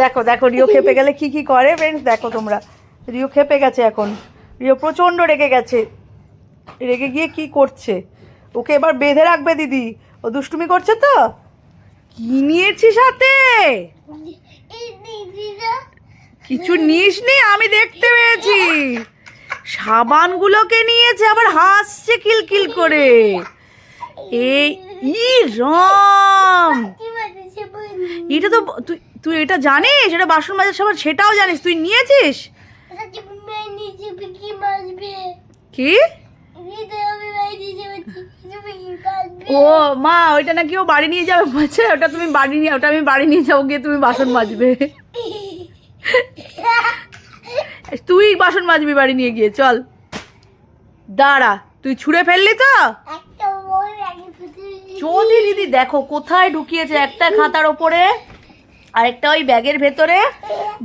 দেখো দেখো রিও খেপে গেলে কি কি করে ফ্রেন্ডস দেখো তোমরা। রিও খেপে গেছে এখন। রিও প্রচণ্ড রেগে গেছে। রেগে গিয়ে কি করছে? ওকে এবার বেঁধে রাখবে দিদি। ও দুষ্টুমি করছে তো? কি নিয়েছিস সাথে কিছু নিস নি আমি দেখতে পেয়েছি। সাবানগুলোকে নিয়েছে আবার হাসছে কিলকিল করে। এই ই রাম! এটা তো তুই তুই এটা জানিস? এটা বাসন মাজার সাবান সেটাও জানিস? তুই নিয়েছিস? কি? ও মা, ওইটা নাকি ও বাড়ি নিয়ে যাবে? বলছে, ওটা তুমি বাড়ি নিয়ে, ওটা আমি বাড়ি নিয়ে যাব, গিয়ে তুমি বাসন মাজবে। তুই বাসন মাজবি বাড়ি নিয়ে গিয়ে, চল। দাঁড়া, তুই ছুঁড়ে ফেললি তো? চলি দিদি দেখো কোথায় ঢুকিয়েছে একটা খাতার ওপরে, আরেকটা ওই ব্যাগের ভেতরে,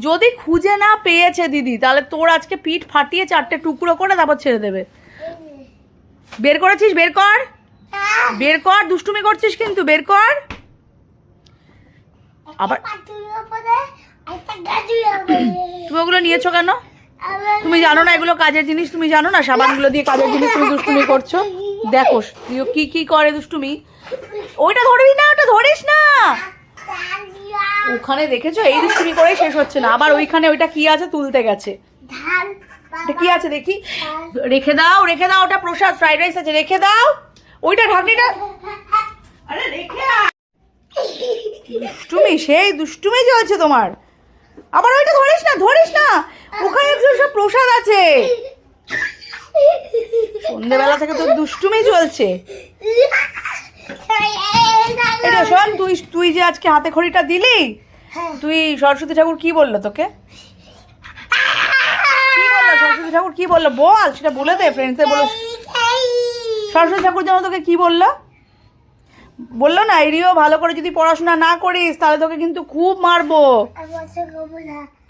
যদি খুঁজে না পেয়েছে দিদি, তাহলে তোর আজকে পিঠ ফাটিয়ে চারটে টুকরো করে তারপর ছেড়ে দেবে। বের করেছিস? বের কর। বের কর, দুষ্টুমি করছিস কিন্তু, বের কর। আবার তুমি ওগুলো নিয়েছো কেন? তুমি জানো না এগুলো কাজের জিনিস, তুমি জানো না সাবানগুলো দিয়ে কাজের জিনিস তুমি দুষ্টুমি করছ? দেখো তুইও কি কি করে দুষ্টুমি? ওইটা ধরবি না, ওটা ধরিস না! ওখানে দেখেছ? এই দুষ্টুমি করেই শেষ হচ্ছে না। আবার ওইখানে ওইটা কি আছে তুলতে গেছে। এটা কি আছে দেখি? রেখে দাও রেখে দাও, ওটা প্রসাদ, ফ্রাইড রাইস আছে, রেখে দাও। ওইটা ঢাকনিটা আরে, রেখে। দুষ্টুমি, সেই দুষ্টুমি চলছে তোমার। আবার ওইটা ধরিস না ধরিস না! ওখানে সব প্রসাদ আছে। সন্ধ্যেবেলা থেকে তো দুষ্টুমি চলছে। এটা শোন তুই তুই যে আজকে হাতে খড়িটা দিলি তুই সরস্বতী ঠাকুর কি বলল তোকে? কি বলল? সরস্বতী ঠাকুর কি বলল? বল সেটা বলে দে ফ্রেন্ডসে বলো। সরস্বতী ঠাকুর যেন তোকে কি বলল? বলল না এরিও ভালো করে যদি পড়াশোনা না করিস তাহলে তোকে কিন্তু খুব মারবো।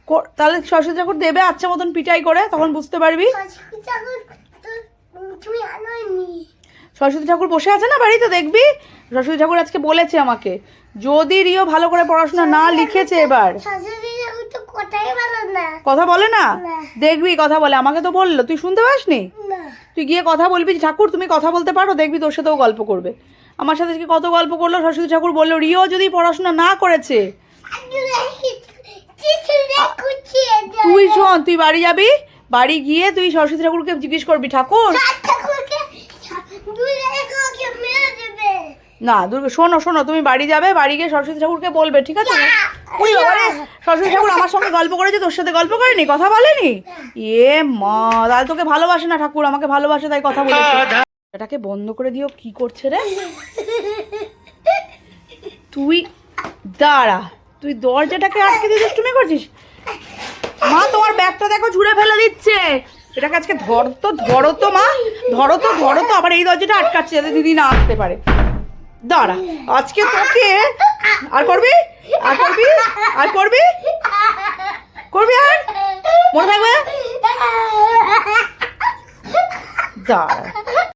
কো- তাহলে সরস্বতী ঠাকুর দেবে আচ্ছা মতন পিটাই করে তখন বুঝতে পারবি। সরস্বতী ঠাকুর বসে আছে না বাড়িতে? দেখবি? সরস্বতী ঠাকুর আজকে বলেছে আমাকে। যদি রিও ভালো করে পড়াশোনা না লিখেছে এবার। কথা বলে না। দেখবি কথা বলে। আমাকে তো বলল। তুই শুনতে পাসনি? তুই গিয়ে কথা বলবি ঠাকুর তুমি কথা বলতে পারো? দেখবি তোর সাথেও গল্প করবে। আমার সাথে আজকে কত গল্প করল? সরস্বতী ঠাকুর বলল রিও যদি পড়াশোনা না করেছে তুই শোন তুই বাড়ি যাবি। বাড়ি গিয়ে তুই সরস্বতী ঠাকুরকে জিজ্ঞেস করবি ঠাকুর না দুর্গা শোনো শোনো তুমি বাড়ি যাবে বাড়ি গিয়ে সরস্বতী ঠাকুরকে বলবে ঠিক আছে? সরস্বতী ঠাকুর আমার সঙ্গে গল্প করেছে তোর সাথে গল্প করেনি? কথা বলেনি? এ মা তাহলে তোকে ভালোবাসে না ঠাকুর আমাকে ভালোবাসে তাই কথা বলেছে। এটাকে বন্ধ করে দিও কি করছে রে? তুই দাঁড়া তুই দরজাটাকে আটকে দিয়ে দুষ্টুমি করছিস? মা তোমার ব্যাগটা দেখো ঝুড়ে ফেলে দিচ্ছে। এটাকে আজকে ধর তো, ধরো তো মা, ধরো তো ধরো তো, আবার এই দরজাটা আটকাচ্ছে যাতে দিদি না আসতে পারে। দাঁড়া, আজকে তোকে আর করবি? আর করবি? আর করবি? করবি আর? মনে থাকবে? দাঁড়া।